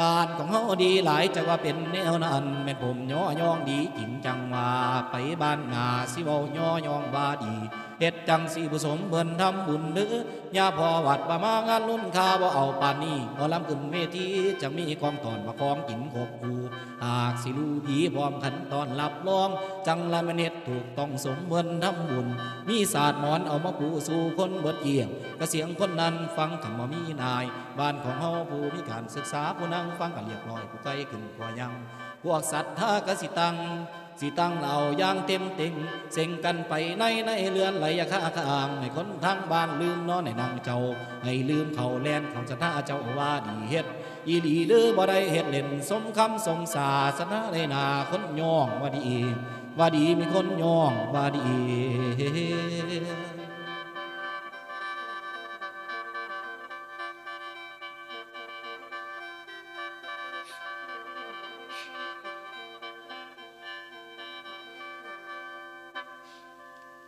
บ้านของเฮาดีหลายจะว่าเป็นแนวนั้นแม่นผมย่อยองดีจริงจังว่าไปบ้านนาสิเว้าย่อยองว่าดีเฮ็ดจังสิผสมเพิ่นทำบุญเด้อยาพอวัดประมางานลุ่นคาบ่เอาปานนี้บ่ลำขึ้นเวทีจะมีกองตอนมาคองกินครบคูหากสิรู้ดีพร้อมขันตอนรับรอง จังละม่นเฮ็ดถูกต้องสมเพิ่นทำบุญ มีศาสตร์หมอนเอามาปูสู่คนเบิดเยี่ยมกระเสียงคนนั้นฟังคำว่ามีนาย บ้านของเฮาผู้มีการศึกษาผู้นั่งฟังกันเรียบร้อยผู้ไกล้ขึ้นกว่ายังพวกสัตว์ท่ากสิตัง สิตั้งเหล่าย่างเต็มเต็งเซ็งกันไปในในเรือนไหลยาค้าข้างให้คนทางบ้านลืมนอนในนางเจ้าให้ลืมเขาแลนของสัทธาเจ้าว่าดีเฮ็ดอีหลีหรือบ่ได้เฮ็ดเล่นสมคำสมศาสนาในนาคนย่องว่าดีว่าดีมีคนย่องว่าดี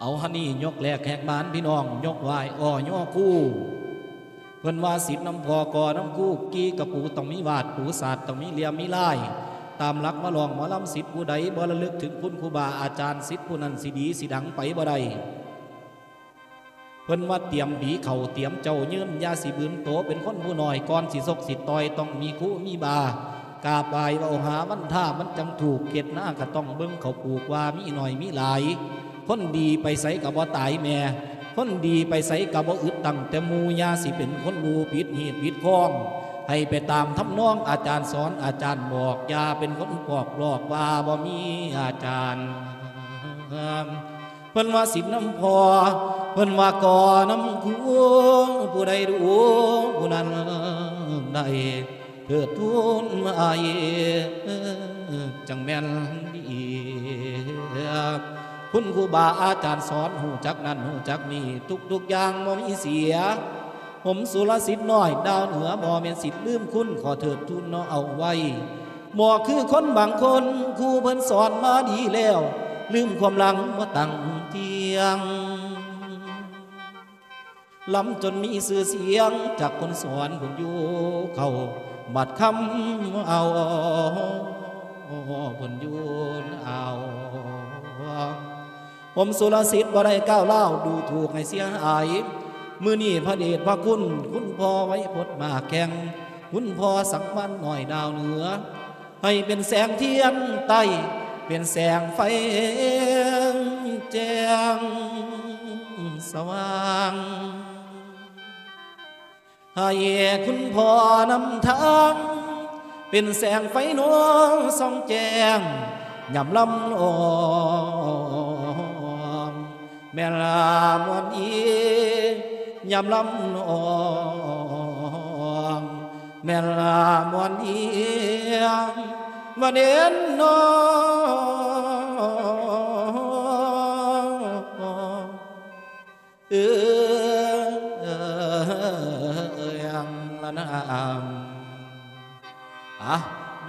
เอาฮันนี่ยกแหลกแขกบ้านพี่น้อง ยกไหวายอ้อย่อคู่เพิ่นว่าสิทธิ์น้ำพอกอน้ำคู่กี้กระปูต้องมีวาดปูศาสตร์ต้องมีเลียมมีลายตามลักมาลองหมอลำสิทธิ์ผู้ใดบ่ระลึกถึงคุณครูบาอาจารย์สิทธิ์ผู้นั้นสิดีสิดังไปบ่ได้เพิ่นว่าเตรียมบีเข่าเตรียมเจ้ายืนยาสิบืนโตเป็นคนผู้หน้อยก่อนสิซกสิต่อยต้องมีคู่มีบากาบไหวเว่าหาวันท่ามันจังถูกเกตหน้าก็ต้องเบิ่งเขาปลูกว่ามีหน่อยมีหลาย คนดีไปใส่กับบ่ตายแม่ คนดีไปใส่กับบ่อึดตั้งแต่มูยาสิเป็นคนรู้ผิดหีดผิดข้อง ให้ไปตามทำนองอาจารย์สอนอาจารย์บอกยาเป็นคนปอกหลอกว่าบ่มีอาจารย์เพิ่นว่าสิบน้ำพอเพิ่นว่าก่อน้ำคูผู้ใดรู้ผู้นั้นได้เถิดทุนอาเยจังแม่นดี คุณครูบาอาจารย์สอนหูจักนั้นหูจักนี่ทุกทุกอย่างบ่มีเสีย ผมสุรสิทธิ์น้อย ดาวเหนือบ่แม่นสิทธิ์ลืมคุณขอเถิดทุนเนาะเอาไว้บ่คือคนบางคนครูเพิ่นสอนมาดีแล้ว ลืมความหลังมาตั้งเทียงลำจนมีสื่อเสียงจากคนสอนผมอยู่เขาบัดคำเอาผลยูนเอา ผมสุรสิทธิ์บ่ได้ก้าวเล่าดูถูกให้เสียหายมือนี่พระเดชพระคุณ คุณพ่อไว้พดมาแข่งคุณพ่อสังวันหน่อยดาวเหนือ ให้เป็นแสงเทียนใต้เป็นแสงไฟแจ้งสว่างให้คุณพ่อนำทางเป็นแสงไฟนวลส่องแจ้งยำลำลอ แม่ลามวนอียำลำลองแม่ลามวนอีวันเด่นนอง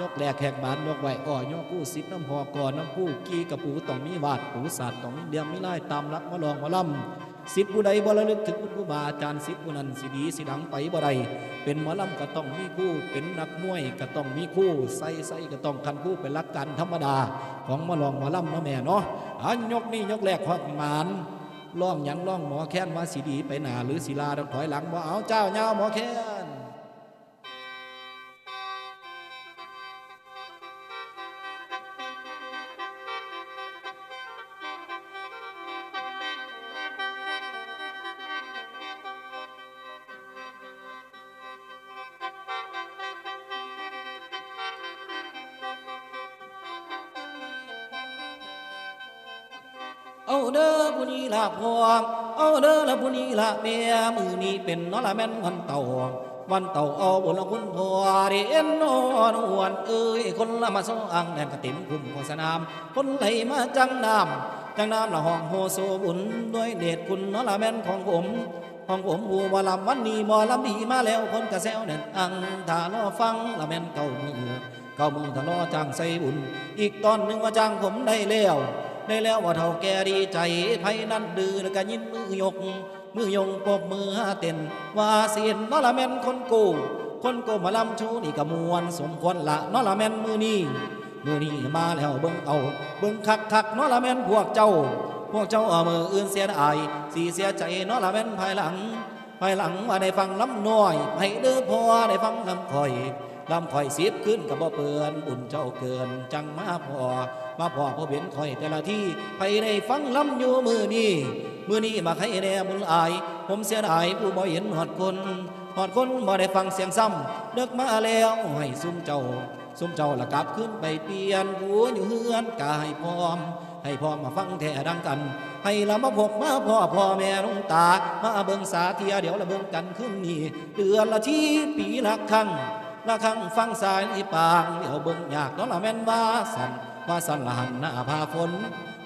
ยกแหลกแขกบานยกไหวอ่อยกกู้สิทน้ำหอก่อนน้ำกู้กีกระปูต้องมีวาดปูศาสตร์ต้องมีเดียมมีไล่ตามรักมาลองมาล่ำสิทธิ์ผู้ใดบ่ระลึกถึงคุณครูบาอาจารย์สิทธิ์ผู้นั้นสิดีสิดังไปบ่ได้เป็นหมอลำก็ต้องมีคู่ เป็นนักมวยก็ต้องมีคู่ใส่ใส่ก็ต้องคันคู่เป็นหลักการธรรมดา ของมาลองมาล่ำเนาะแม่เนาะอะยกนี่ยกแรกขอกหมานล่องยังล่องหมอแค้นว่าสีดีไปหนาหรือศิลาดอกถอยหลังว่าเอาเจ้าเงาหมอแค้น เอาเด้อผู้นี้ละพอเอาเด้อละผู้นี้ละเมียมือนี้เป็นนอละแม่นวันเต่าวันเต่าเอาบุญละคุณพอเรียนนอนอวนเอ้ยคนละมาสร้างแดนกระติมคุมของสนาม คนไหลมาจังน้ำจังน้ำละห้องโฮโซบุญด้วยเดชคุณนอละแม่นของผมของผมผู้บ่ลำวันนี้บ่ลำดีมาแล้วคนกระแซวเน่นอังถ้ารอฟังละแม่นเก่ามือเก่ามือถ้ารอจ้างใส่บุญ อีกตอนหนึ่งว่าจ้างผมได้แล้ว ได้แล้วว่าเท่าแกดีใจไผนั่นดื้อแล้วก็ยินมือยก มือยงปบมือเต้นว่าเสียนนอละแม่นคนกูคนก็มาลำชูนี่กะมวนสมควรละนาะละแม่นมือนี้มือนี้มาแล้วเบิ่งเอา เบิ่งคักคักนาะละแม่นพวกเจ้า พวกเจ้าเอามืออื่นเสียดายสีเสียใจนาะละแม่นภายหลังภายหลังว่าได้ฟังลำน้อยให้เด้อพอได้ฟังลำคอย ลำคอยสิบขึ้นกับบ่เปือนบุญเจ้าเกินจังมาพอ มาพอพอเห็นคอยแต่ละที่ไปได้ฟังลำอยู่มือนี้มือนี้มาใครแน่บุญอาย ผมเสียดายผู้บ่เห็นหอดคนหอดคนบ่ได้ฟังเสียงซ้ำเลิกมาแล้วให้ซุ่มเจ้าซุ่มเจ้าละกลับขึ้นไปเปลี่ยนหัวอยู่เฮือนกายพร้อม ให้พร้อมมาฟังแท่ดังกัน ให้ละมาพบมาพ่อพ่อแม่ลุงตา มาเบิ่งสาเทียเดี๋ยวละเบิ่งกันขึ้นนี่เดือนละที่ปีละครั้ง ละครั้งฟังสายอีปางเดี๋ยวเบิ่งอยากเนาะละแม่นว่าสันว่าสันละหันหน้าพาฝน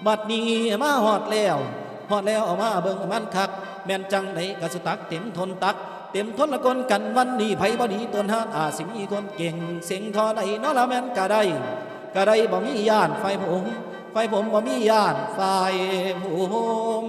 บัดนี้มาฮอดแล้วฮอดแล้วเอามาเบิ่งมันคัก แม่นจังไดกระสุตักเต็มทนตัก เต็มทนละคนกันวันนี้ไผบ่ดีตนหาอาสิมีคนเก่งเสียงทอใดเนาะละแม่นกะได้กะได้บ่มีย่านไฟผมไฟผมบ่มีย่านไฟผม